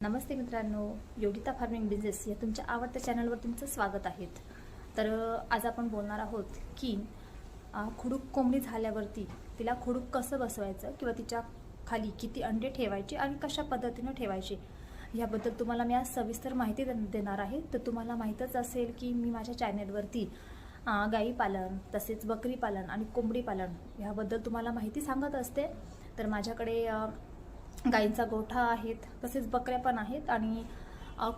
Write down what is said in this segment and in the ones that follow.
नमस्ते मित्रांनो Yogita farming business या तुमच्या आवडत्या चॅनलवर तुमचं स्वागत आहे. तर आज आपण बोलणार आहोत की खुडूक कोंबडी झाल्यावरती तिला खुडूक कसं बसवायचं किंवा तिच्या खाली किती अंडे ठेवायचे आणि कशा पद्धतीनं ठेवायचे याबद्दल तुम्हाला मी आज सविस्तर माहिती दे- देणार आहे. तर तुम्हाला माहीतच असेल की मी माझ्या चॅनेलवरती गाई पालन तसेच बकरी पालन आणि कोंबडी पालन याबद्दल तुम्हाला माहिती सांगत असते. तर माझ्याकडे गाईंचा गोठा आहेत तसेच बकऱ्या पण आहेत आणि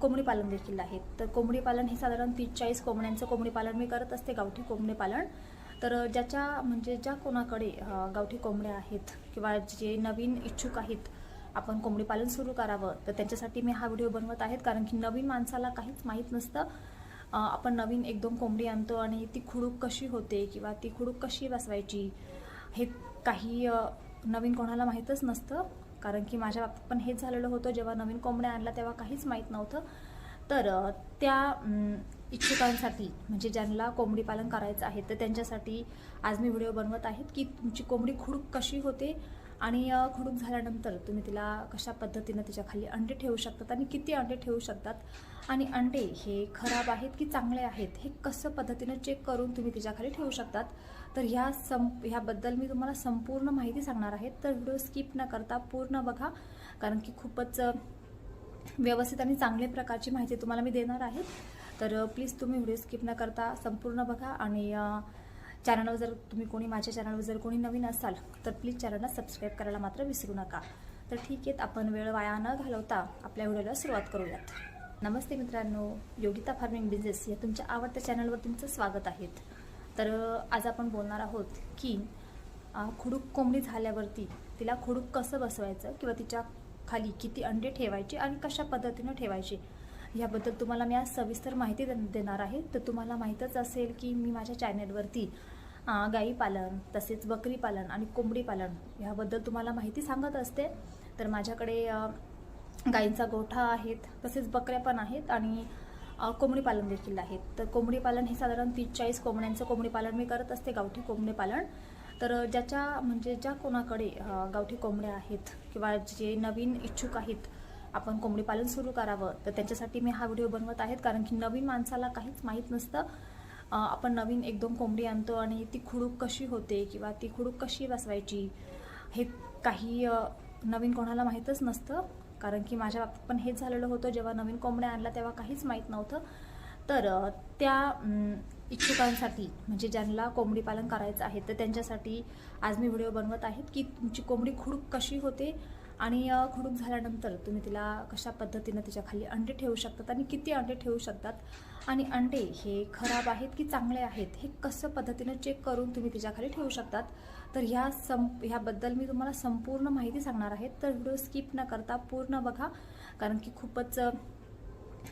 कोंबडी पालन देखील आहेत. तर कोंबडी पालन हे साधारण तीस चाळीस कोंबड्यांचं कोंबडी पालन मी करत असते गावठी कोंबडी पालन. तर ज्याच्या म्हणजे ज्या कोणाकडे गावठी कोंबड्या आहेत किंवा जे नवीन इच्छुक आहेत आपण कोंबडी पालन सुरू करावं. तर त्यांच्यासाठी मी हा व्हिडिओ बनवत आहेत कारण की नवीन माणसाला काहीच माहीत नसतं. आपण नवीन एक दोन कोंबडी आणतो आणि ती खुडूक कशी होते किंवा ती खुडूक कशी बसवायची हे काही नवीन कोणाला माहीतच नसतं. कारण की माझ्या बाबतीत पण हेच झालेलं होतं. जेव्हा नवीन कोंबड्या आणल्या तेव्हा काहीच माहीत नव्हतं. तर त्या इच्छुकांसाठी म्हणजे ज्यांना कोंबडी पालन करायचं आहे तर त्यांच्यासाठी आज मी व्हिडिओ बनवत आहेत की तुमची कोंबडी खूड कशी होते आणि खडूक झाल्यानंतर तुम्ही तिला कशा पद्धतीनं तिच्याखाली अंडे ठेवू शकतात आणि किती अंडे ठेवू शकतात? आणि अंडे हे खराब आहेत की चांगले आहेत? हे कसं पद्धतीनं चेक करून तुम्ही तिच्याखाली ठेवू शकतात? तर ह्या सं ह्याबद्दल मी तुम्हाला संपूर्ण माहिती सांगणार आहे. तर व्हिडिओ स्किप न करता पूर्ण बघा. कारण की खूपच व्यवस्थित आणि चांगल्या प्रकारची माहिती तुम्हाला मी देणार आहे. तर प्लीज तुम्ही व्हिडिओ स्किप न करता संपूर्ण बघा आणि चॅनलवर जर तुम्ही कोणी माझ्या चॅनलवर जर कोणी नवीन असाल तर प्लीज चॅनलला सबस्क्राईब करायला मात्र विसरू नका. तर ठीक आहे आपण वेळ वाया न घालवता आपल्या व्हिडिओला सुरुवात करूयात. नमस्ते मित्रांनो योगिता फार्मिंग बिझनेस या तुमच्या आवडत्या चॅनलवर तुमचं स्वागत आहे. तर आज आपण बोलणार आहोत की खुडूक कोंबडी झाल्यावरती तिला खुडूक कसं बसवायचं किंवा तिच्या खाली किती अंडे ठेवायचे आणि कशा पद्धतीनं ठेवायचे? याबद्दल तुम्हाला मी आज सविस्तर माहिती दे- देणार आहे. तर तुम्हाला माहीतच असेल की मी माझ्या चॅनेलवरती गाई पालन तसेच बकरी पालन आणि कोंबडी पालन ह्याबद्दल तुम्हाला माहिती सांगत असते. तर माझ्याकडे गाईंचा गोठा आहेत तसेच बकऱ्या पण आहेत आणि कोंबडी पालन देखील आहेत तर कोंबडी पालन हे साधारण तीस चाळीस कोंबड्यांचं कोंबडी पालन मी करत असते गावठी कोंबडी पालन. तर ज्याच्या म्हणजे ज्या कोणाकडे गावठी कोंबड्या आहेत किंवा जे नवीन इच्छुक आहेत आपण कोंबडी पालन सुरू करावं. तर त्यांच्यासाठी मी हा व्हिडिओ बनवत आहेत कारण की नवीन माणसाला काहीच माहीत नसतं. आपण नवीन एक दोन कोंबडी आणतो आणि ती खुडूक कशी होते किंवा ती खुडूक कशी बसवायची हे काही नवीन कोणाला माहीतच नसतं. कारण की माझ्या बाबतीत पण हेच झालेलं होतं. जेव्हा नवीन कोंबड्या आणल्या तेव्हा काहीच माहीत नव्हतं. तर त्या इच्छुकांसाठी म्हणजे ज्यांना कोंबडी पालन करायचं आहे तर त्यांच्यासाठी आज मी व्हिडिओ बनवत आहेत की तुमची कोंबडी खुडूक कशी होते आणि खुडूक झाल्यानंतर तुम्ही तिला कशा पद्धतीनं तिच्या खाली अंडे ठेवू शकतात आणि किती अंडे ठेवू शकतात? आणि अंडे हे खराब आहेत की चांगले आहेत? हे कसं पद्धतीनं चेक करून तुम्ही तिच्याखाली ठेवू शकतात? तर ह्या सं ह्याबद्दल मी तुम्हाला संपूर्ण माहिती सांगणार आहे. तर व्हिडिओ स्किप न करता पूर्ण बघा. कारण की खूपच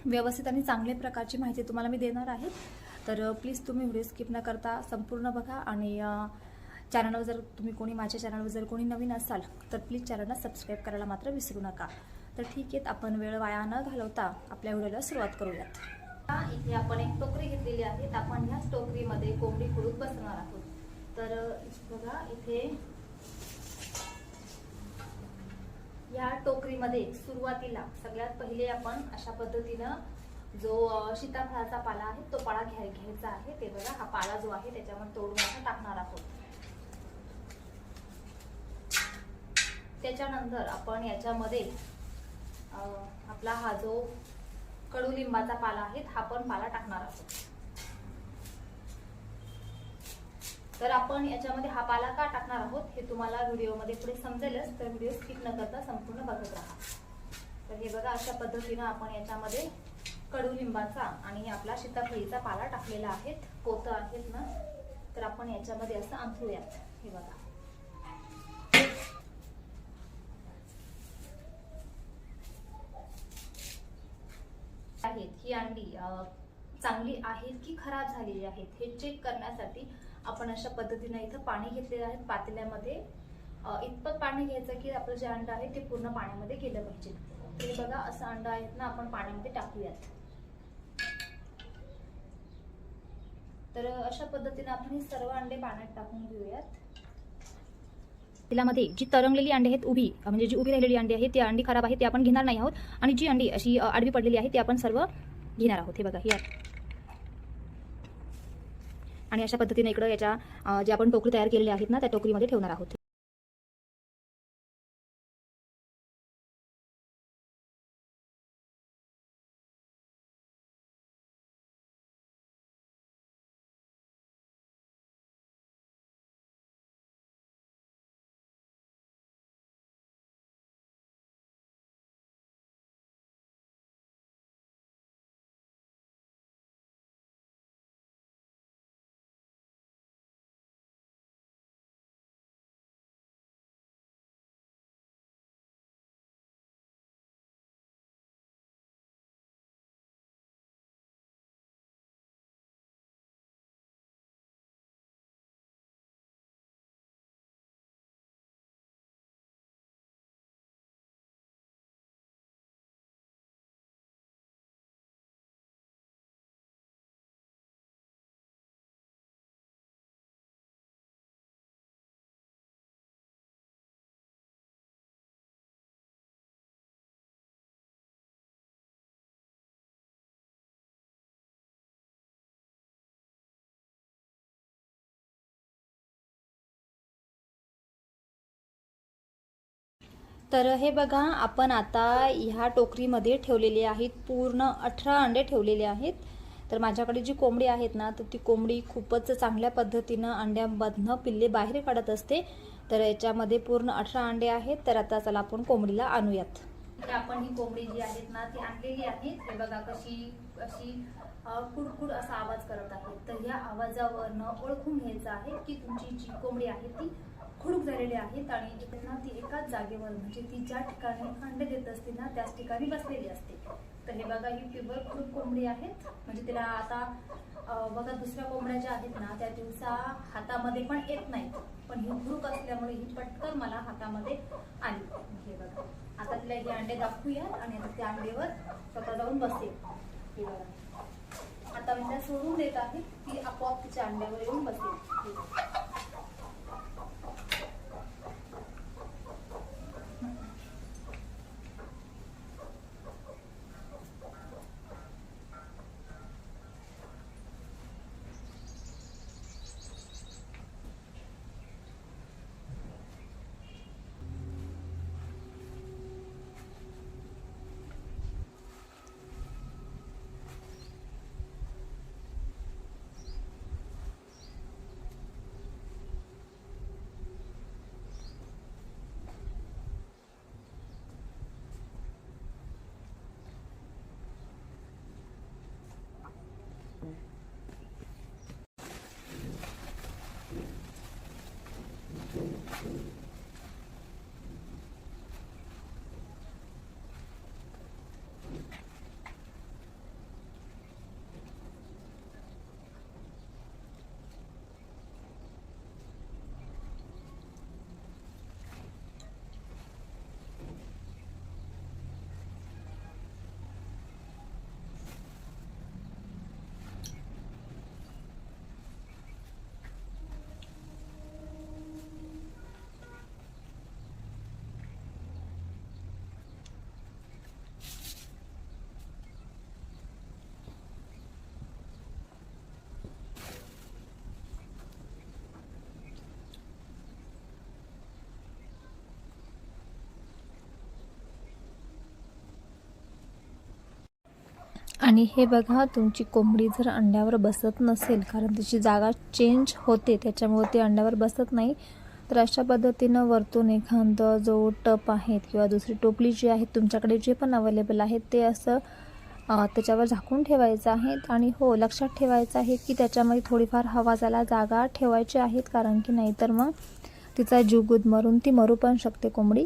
व्यवस्थित आणि चांगल्या प्रकारची माहिती तुम्हाला मी देणार आहे. तर प्लीज तुम्ही व्हिडिओ स्किप न करता संपूर्ण बघा आणि चॅनलवर जर तुम्ही कोणी माझ्या चॅनलवर जर कोणी नवीन असाल तर प्लीज चॅनलला सबस्क्राईब करायला मात्र विसरू नका. तर ठीक आहे आपण वेळ वाया न घालवता आपल्या व्हिडिओला सुरुवात करूयात. इथे आपण एक टोकरी घेतलेली आहे तर आपण ह्याच टोकरीमध्ये कोंबडी खुडूक बसणार आहोत. तर बघा इथे या टोकरीमध्ये सुरुवातीला सगळ्यात पहिले आपण अशा पद्धतीनं जो सीताफळाचा पाला आहे तो पाला घ्याय घ्यायचा आहे. ते बघा हा पाला जो आहे त्याच्यावर तोडून आपण टाकणार आहोत. त्याच्यानंतर आपण याच्यामध्ये आपला हा जो कडुलिंबाचा पाला आहे हा पण पाला टाकणार आहोत. तर आपण याच्यामध्ये हा पाला का टाकणार आहोत हे तुम्हाला व्हिडिओमध्ये पुढे समजेलच. तर व्हिडिओ स्किप न करता संपूर्ण बघत राहा. तर हे बघा अशा पद्धतीनं आपण याच्यामध्ये कडुलिंबाचा आणि आपला सीताफळीचा पाला टाकलेला आहेत पोतं आहेत ना? तर आपण याच्यामध्ये असं अंथरूयात. हे बघा. आहेत. ही अंडी चांगली आहेत की खराब झालेली आहेत हे चेक करण्यासाठी आपण अशा पद्धतीनं इथं पाणी घेतलेलं आहे. पातेल्यामध्ये इतपत पाणी घ्यायचं की आपलं जे अंड आहे ते पूर्ण पाण्यामध्ये गेलं पाहिजे. तरी बघा असं अंड आहेत ना आपण पाण्यामध्ये टाकूयात. तर अशा पद्धतीने आपण हे सर्व अंडे पाण्यात टाकून घेऊयात. तिलामध्ये जी तरंगलेली अंडी आहेत उभी म्हणजे जी उभी राहिलेली अंडी आहे ती अंडी खराब आहे ती आपण घेणार नाही आहोत. आणि जी अंडी अशी आडवी पडलेली आहे ती आपण सर्व घेणार आहोत. हे बघा ही आणि अशा पद्धतीने इकडं याच्या जे आपण टोकरी तयार केलेली आहेत ना त्या टोकरीमध्ये ठेवणार आहोत. तर हे बघा आपण आता ह्या टोकरीमध्ये ठेवलेले आहेत पूर्ण अठरा अंडे ठेवलेले आहेत. तर माझ्याकडे जी कोंबडी आहेत ना तर ती कोंबडी खूपच चांगल्या पद्धतीनं अंड्यामधनं पिल्ले बाहेर काढत असते. तर याच्यामध्ये पूर्ण अठरा अंडे आहेत. तर आता चला आपण कोंबडीला आणूयात. तर आपण ही कोंबडी जी आहेत ना ती आणलेली आहे हे बघा कशी अशी कुडकुड असा आवाज करत आहे. तर या आवाजावरनं ओळखून घ्यायचं आहे की तुमची जी कोंबडी आहे ती खुडूक झालेली आहेत आणि त्यांना ती एकाच जागेवर म्हणजे ती ज्या ठिकाणी अंडे देत असते ना त्याच ठिकाणी बसलेली असते. तर हे बघा ही प्युअर खुडूक कोंबडी आहेत. म्हणजे तिला आता बघा दुसऱ्या कोंबड्या ज्या आहेत ना त्या दिवसा हातामध्ये पण येत नाहीत. पण ही खुडूक असल्यामुळे ही पटकन मला हातामध्ये आली. हे बघा. आता तिला हे अंडे दाखवूया आणि आता त्या अंडेवर स्वतः जाऊन बसेल. हे बघा. आता मी त्या सोडून देत आहे ती आपोआप तिच्या अंड्यावर येऊन बसेल. आणि हे बघा तुमची कोंबडी जर अंड्यावर बसत नसेल कारण तिची जागा चेंज होते त्याच्यामुळे ती अंड्यावर बसत नाही तर अशा पद्धतीनं वरतून एखादं जो टप आहेत किंवा दुसरी टोपली जी आहे तुमच्याकडे जे पण अवेलेबल आहेत ते असं त्याच्यावर झाकून ठेवायचं आहे. आणि हो लक्षात ठेवायचं आहे की त्याच्यामध्ये थोडीफार हवा जायला जागा ठेवायची आहेत कारण की नाहीतर मग तिचा जीव गुदमरून ती मरू पण शकते कोंबडी.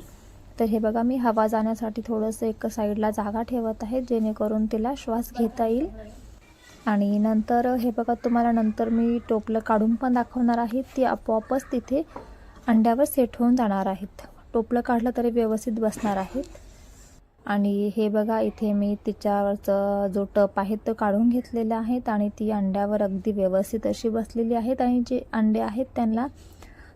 तर हे बघा मी हवा जाण्यासाठी थोडंसं एक साईडला जागा ठेवत आहे जेणेकरून तिला श्वास घेता येईल. आणि नंतर हे बघा तुम्हाला नंतर मी टोपलं काढून पण दाखवणार आहे. ती आपोआपच तिथे अंड्यावर सेट होऊन जाणार आहेत. टोपलं काढलं तरी व्यवस्थित बसणार आहेत. आणि हे बघा इथे मी तिच्यावरचं जो टप आहे तो काढून घेतलेला आहेत आणि ती अंड्यावर अगदी व्यवस्थित अशी बसलेली आहेत. आणि जे अंडे आहेत त्यांना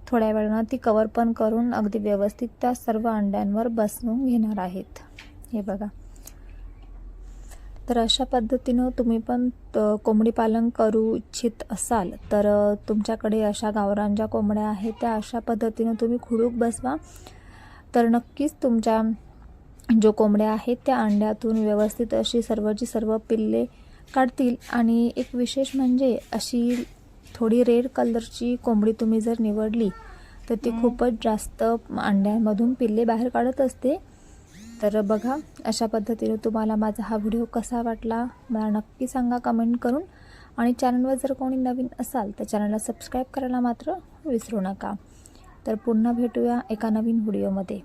थोड्या वेळानं ती कवर पण करून अगदी व्यवस्थित त्या सर्व अंड्यांवर बसवून घेणार आहेत. हे बघा. तर अशा पद्धतीनं तुम्ही पण कोंबडी पालन करू इच्छित असाल तर तुमच्याकडे अशा गावरान ज्या कोंबड्या आहेत त्या अशा पद्धतीनं तुम्ही खुडूक बसवा. तर नक्कीच तुमच्या जो कोंबड्या आहेत त्या अंड्यातून व्यवस्थित अशी सर्वची सर्व पिल्ले काढतील. आणि एक विशेष म्हणजे अशी थोडी रेड कलरची कोंबडी तुम्ही जर निवडली तर ती खूपच जास्त अंड्यांमधून पिल्ले बाहेर काढत असते. तर बघा अशा पद्धतीने तुम्हाला माझा हा व्हिडिओ कसा वाटला मला नक्की सांगा कमेंट करून. आणि चॅनलवर जर कोणी नवीन असाल तर चॅनलला सबस्क्राईब करायला मात्र विसरू नका. तर पुन्हा भेटूया एका नवीन व्हिडिओमध्ये.